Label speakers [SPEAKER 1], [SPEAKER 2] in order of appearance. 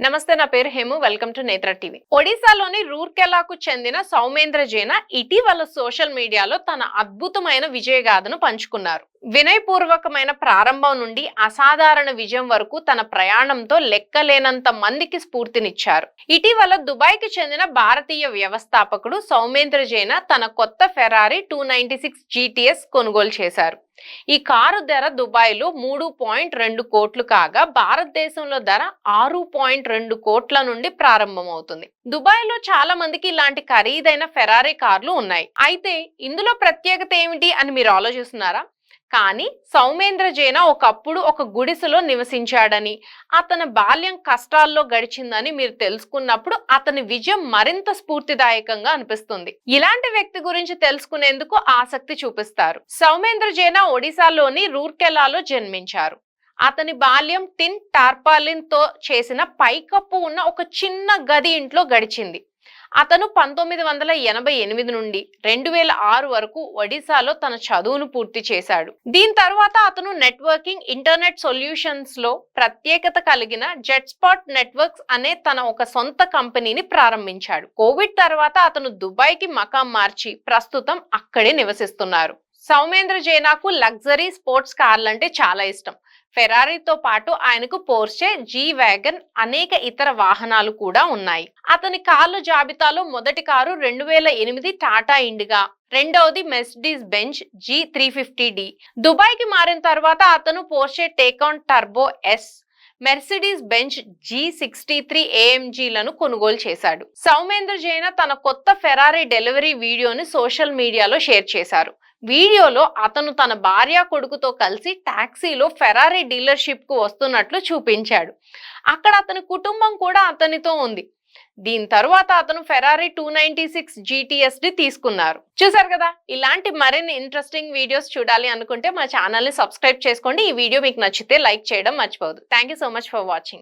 [SPEAKER 1] నమస్తే నా పేరు Hemu. Welcome to Netra TV. ఒడిశాలోని రూర్కెలాకు చెందిన సౌమేంద్ర జైన ఇటీవల సోషల్ మీడియాలో తన అద్భుతమైన విజయగాథను పంచుకున్నారు. వినయపూర్వకమైన ప్రారంభం నుండి అసాధారణ విజయం వరకు తన ప్రయాణంతో లెక్కలేనంత మందికి స్ఫూర్తినిచ్చారు. ఇటీవల దుబాయ్కి చెందిన భారతీయ వ్యవస్థాపకుడు సౌమేంద్ర జైన తన కొత్త Ferrari two ninety six GTS కొనుగోలు చేశారు. ఈ కారు ధర దుబాయ్లో మూడు పాయింట్ రెండు కోట్లు కాగా భారతదేశంలో ధర ఆరు పాయింట్ రెండు కోట్ల నుండి ప్రారంభమవుతుంది. దుబాయ్లో చాలా మందికి ఇలాంటి ఖరీదైన ఫెరారీ కార్లు ఉన్నాయి. అయితే ఇందులో ప్రత్యేకత ఏమిటి అని మీరు ఆలోచిస్తున్నారా? కానీ సౌమేంద్ర జైన ఒకప్పుడు ఒక గుడిసెలో నివసించాడని అతని బాల్యం కష్టాల్లో గడిచిందని మీరు తెలుసుకున్నప్పుడు అతని విజయం మరింత స్ఫూర్తిదాయకంగా అనిపిస్తుంది. ఇలాంటి వ్యక్తి గురించి తెలుసుకునేందుకు ఆసక్తి చూపిస్తారు. సౌమేంద్ర జైన ఒడిశాలోని రూర్కెలాలో జన్మించారు. అతని బాల్యం టిన్ టార్పాలిన్తో చేసిన పైకప్పు ఉన్న ఒక చిన్న గది ఇంట్లో గడిచింది. అతను పంతొమ్మిది వందల ఎనభై ఎనిమిది నుండి రెండు వేల ఆరు వరకు ఒడిశాలో తన చదువును పూర్తి చేశాడు. దీని తర్వాత అతను నెట్వర్కింగ్ ఇంటర్నెట్ సొల్యూషన్స్లో ప్రత్యేకత కలిగిన జెట్ స్పాట్ నెట్వర్క్స్ అనే తన ఒక సొంత కంపెనీని ప్రారంభించాడు. కోవిడ్ తర్వాత అతను దుబాయ్కి మకాం మార్చి ప్రస్తుతం అక్కడే నివసిస్తున్నారు. సౌమేంద్ర జైనాకు లగ్జరీ స్పోర్ట్స్ కార్లు అంటే చాలా ఇష్టం. ఫెరారీతో పాటు ఆయనకు పోర్చే జీ వ్యాగన్ అనేక ఇతర వాహనాలు కూడా ఉన్నాయి. అతని కార్ల జాబితాలో మొదటి కారు రెండు వేల ఎనిమిది టాటా ఇండిగా రెండవది Mercedes Benz G three fifty d. దుబాయ్కి మారిన తర్వాత అతను Porsche Taycan turbo S Mercedes Benz G sixty three ఏఎంజీలను కొనుగోలు చేశాడు. సౌమేంద్ర జైన తన కొత్త ఫెరారీ డెలివరీ వీడియోని సోషల్ మీడియాలో షేర్ చేశారు. వీడియోలో అతను తన భార్య కొడుకుతో కలిసి టాక్సీలో ఫెరారీ డీలర్షిప్కు వస్తున్నట్లు చూపించాడు. అక్కడ అతని కుటుంబం కూడా అతనితో ఉంది. దీని తరువాత అతను Ferrari two ninety six GTS d తీసుకున్నారు. చూసారు కదా? ఇలాంటి మరిన్ని ఇంట్రెస్టింగ్ వీడియోస్ చూడాలి అనుకుంటే మా ఛానల్ని సబ్స్క్రైబ్ చేసుకోండి. ఈ వీడియో మీకు నచ్చితే లైక్ చేయడం మర్చిపోవద్దు. Thank so much for watching